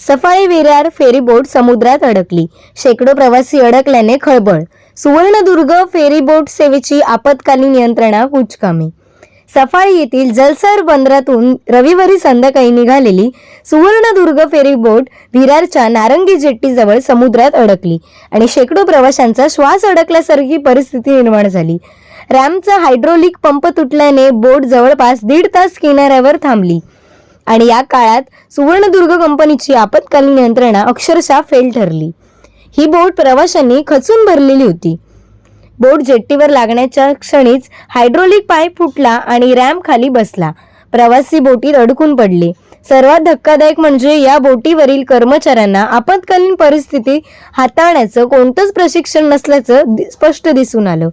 सफाई विरार फेरीबोट समुद्रात अडकली. शेकडो प्रवासी अडकल्याने खळबळ. सुवर्णदुर्ग फेरीबोट सेवेची आपत्कालीन यंत्रणा कुचकामी. सफाई येथील जलसर बंदरातून रविवारी संध्याकाळी निघालेली सुवर्णदुर्ग फेरीबोट विरारच्या नारंगी जेट्टीजवळ समुद्रात अडकली आणि शेकडो प्रवाशांचा श्वास अडकल्यासारखी परिस्थिती निर्माण झाली. रॅमचा हायड्रोलिक पंप तुटल्याने बोट जवळपास दीड तास किनाऱ्यावर थांबली. आणि या काळात सुवर्णदुर्ग कंपनीची आपत्कालीन यंत्रणा अक्षरशः फेल ठरली. ही बोट प्रवाशांनी खचून भरलेली होती. बोट जेट्टीवर लागण्याच्या क्षणीच हायड्रोलिक पाय फुटला आणि रॅम खाली बसला. प्रवासी बोटीत अडकून पडले. सर्वात धक्कादायक म्हणजे या बोटीवरील कर्मचाऱ्यांना आपत्कालीन परिस्थिती हाताळण्याचं कोणतंच प्रशिक्षण नसल्याचं स्पष्ट दिसून आलं.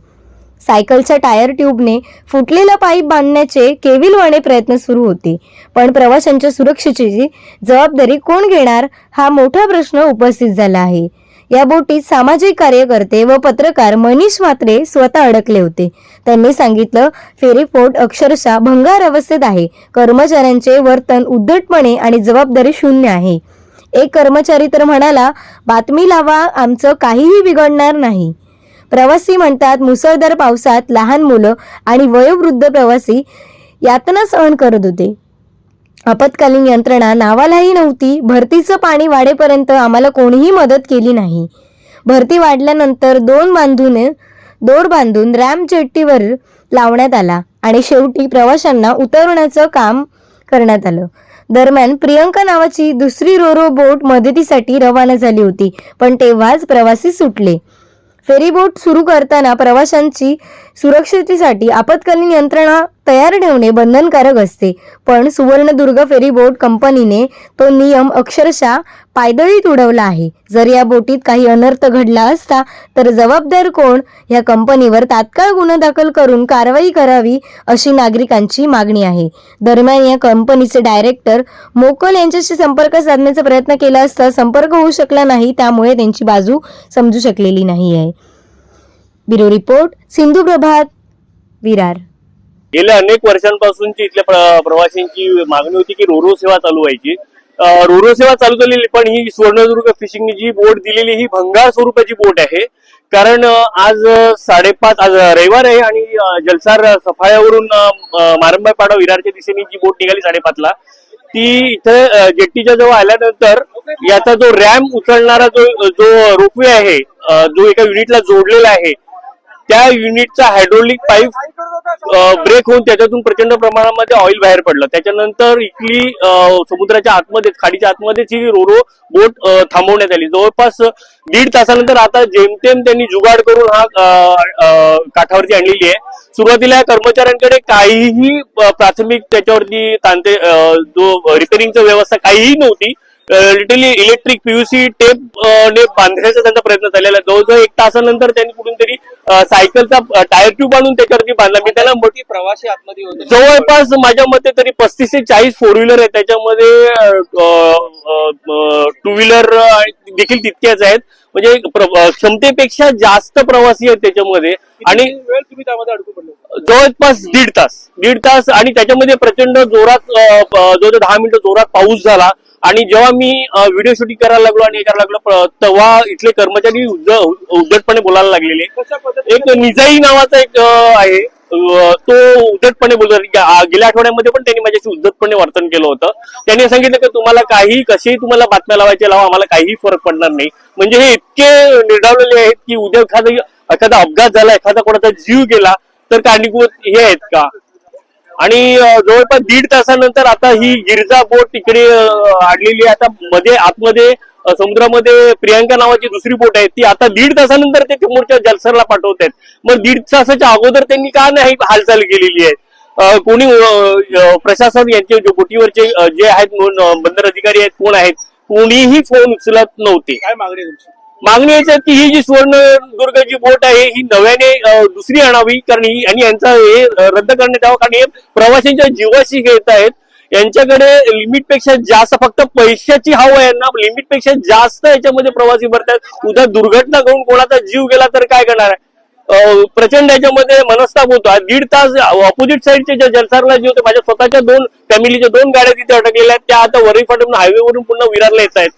सायकलच्या टायर ट्यूबने फुटलेला पाईप बांधण्याचे केविलवाणे प्रयत्न सुरू होते. पण प्रवाशांच्या सुरक्षेची जबाबदारी कोण घेणार हा मोठा प्रश्न उपस्थित झाला आहे. या बोटीत सामाजिक कार्यकर्ते व पत्रकार मनीष म्हात्रे स्वतः अडकले होते. त्यांनी सांगितलं फेरीपोर्ट अक्षरशः भंगार अवस्थेत आहे. कर्मचाऱ्यांचे वर्तन उद्धटपणे आणि जबाबदारी शून्य आहे. एक कर्मचारी तर म्हणाला बातमी लावा आमचं काहीही बिघडणार नाही. प्रवासी म्हणतात मुसळधार पावसात लहान मुलं आणि वयोवृद्ध प्रवासी यातना सहन करत होते. आपत्कालीन यंत्रणा नावालाही नव्हती. भरतीचं पाणी वाढेपर्यंत आम्हाला कोणीही मदत केली नाही. भरती वाढल्यानंतर दोन बांधून दोर बांधून रॅम जेट्टीवर लावण्यात आला आणि शेवटी प्रवाशांना उतरवण्याचं काम करण्यात आलं. दरम्यान प्रियंका नावाची दुसरी रोरो बोट मदतीसाठी रवाना झाली होती पण तेव्हाच प्रवासी सुटले. फेरीबोट सुरू करताना प्रवाशांची सुरक्षितेसाठी आपत्कालीन यंत्रणा तयार ठेवणे बंधनकारक असते. पण सुवर्णदुर्ग फेरीबोट कंपनीने तो नियम अक्षरशः पायदळीत उडवला आहे. जर या बोटीत काही अनर्थ घडला असता तर जबाबदार कोण? या कंपनीवर तात्काळ गुन्हा दाखल करून कारवाई करावी अशी नागरिकांची मागणी आहे. दरम्यान या कंपनीचे डायरेक्टर मोकल यांच्याशी संपर्क साधण्याचा प्रयत्न केला असता संपर्क होऊ शकला नाही त्यामुळे त्यांची बाजू समजू शकलेली नाही आहे ब्युरो रिपोर्ट सिंधू प्रभात विरार. गेल्या अनेक वर्षांपासूनची इथल्या प्रवाशांची मागणी होती की रोरो सेवा चालू व्हायची. रोरो सेवा चालू झालेली पण ही सुवर्णदुर्ग फिशिंग जी बोट दिलेली ही भंगार स्वरूपाची बोट आहे. कारण आज साडेपाच आज रविवार आहे आणि जलसार सफाळ्यावरून मारंबाई पाडा विरारच्या दिशेने जी बोट निघाली साडेपाचला ती इथे जेट्टीच्या जवळ आल्यानंतर याचा जो रॅम उचलणारा जो जो रोपवे आहे जो एका युनिटला जोडलेला आहे त्या युनिटचा हायड्रोलिक पाईप ब्रेक होऊन त्याच्यातून प्रचंड प्रमाणामध्ये ऑइल बाहेर पडलं. त्याच्यानंतर इथली समुद्राच्या आतमध्ये खाडीच्या आतमध्येच ही रोरो बोट थांबवण्यात आली. जवळपास दीड तासानंतर आता जेमतेम त्यांनी जुगाड करून हा काठावरती आणलेली आहे. सुरुवातीला या कर्मचाऱ्यांकडे काहीही प्राथमिक त्याच्यावरती तांते जो रिपेरिंगची व्यवस्था काहीही नव्हती लिटरली इलेक्ट्रिक पीयूसी टेप ने बांधण्याचा त्यांचा प्रयत्न झालेला आहे. जवळजवळ एक तासानंतर त्यांनी कुठून तरी सायकलचा टायर ट्यूब आणून त्याच्यावरती बांधला. मी त्याला किती प्रवासी आतमध्ये होते? जवळपास माझ्या मते तरी पस्तीस ते चाळीस फोर व्हीलर आहेत. त्याच्यामध्ये टू व्हीलर देखील तितक्याच आहेत. म्हणजे क्षमतेपेक्षा जास्त प्रवासी आहेत त्याच्यामध्ये. आणि वेळ तुम्ही त्यामध्ये अडकून पडले जवळपास दीड तास. दीड तास आणि त्याच्यामध्ये प्रचंड जोरात जवळजवळ दहा मिनिटं जोरात पाऊस झाला आणि जेव्हा मी व्हिडिओ शूटिंग करायला लागलो आणि हे करायला लागलो तेव्हा इथले कर्मचारी उद्धटपणे बोलायला लागलेले. कशा एक निजाई नावाचा एक आहे. तो उद्धटपणे बोलतो. गेल्या आठवड्यामध्ये पण त्यांनी माझ्याशी उद्धटपणे वर्तन केलं होतं. त्यांनी सांगितलं की तुम्हाला काही कसेही तुम्हाला बातम्या लावायचे लावा आम्हाला काहीही फरक पडणार नाही. म्हणजे हे इतके निर्डावलेले आहेत की उद्या एखादा एखादा अपघात झाला एखादा कोणाचा जीव गेला तर कारणीभूत हे आहेत का? आणि जवळपास दीड तासानंतर आता ही गिरजा बोट तिकडे अं, आणलेली आहे. आता मध्ये आतमध्ये समुद्रामध्ये प्रियांका नावाची दुसरी बोट आहे. ती आता दीड तासानंतर ते मोर्चा जलसरला पाठवत आहेत. मग दीड तासाच्या अगोदर त्यांनी का नाही हालचाल केलेली आहे? कोणी प्रशासन यांचे जे बोटीवरचे जे आहेत बंदर अधिकारी आहेत कोण आहेत? कोणीही फोन उचलत नव्हते. काय मागणी तुमची? मागणी याची की ही जी सुवर्णदुर्गची बोट आहे ही नव्याने दुसरी आणावी. कारण ही आणि यांचं हे रद्द करण्यात यावं. कारण हे प्रवाशांच्या जीवाशी घेत आहेत. यांच्याकडे लिमिटपेक्षा जास्त फक्त पैशाची हवं आहे यांना. लिमिटपेक्षा जास्त याच्यामध्ये प्रवासी भरतात उद्या दुर्घटना घडून कोणाचा जीव गेला तर काय करणार आहे? प्रचंड याच्यामध्ये मनस्ताप होतो. दीड तास ऑपोजिट साईडचे ज्या जलसारला जे होते माझ्या स्वतःच्या दोन फॅमिलीच्या दोन गाड्या तिथे अटकलेल्या आहेत. त्या आता वरई फाटून हायवेवरून पुन्हा विरारला येत आहेत